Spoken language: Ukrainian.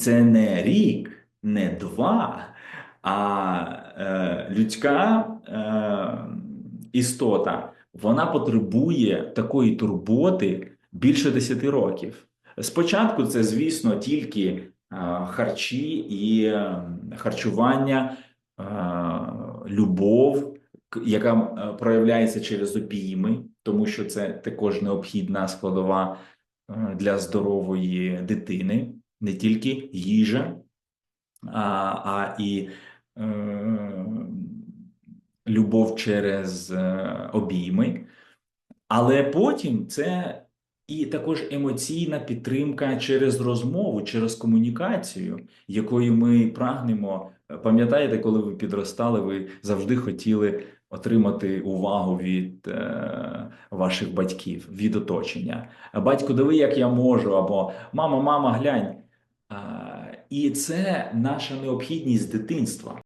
це не рік, не два, а е, людська е, істота вона потребує такої турботи більше 10 років. Спочатку це, звісно, тільки е, харчі і е, харчування, е, любов, яка е, проявляється через обійми, тому що це також необхідна складова е, для здорової дитини, не тільки їжа, а, а і е, любов через е, обійми. Але потім це і також емоційна підтримка через розмову, через комунікацію, якою ми прагнемо. Пам'ятаєте, коли ви підростали, ви завжди хотіли отримати увагу від е, ваших батьків, від оточення. Батько, диви, як я можу, або мама, мама, глянь. І це наша необхідність дитинства.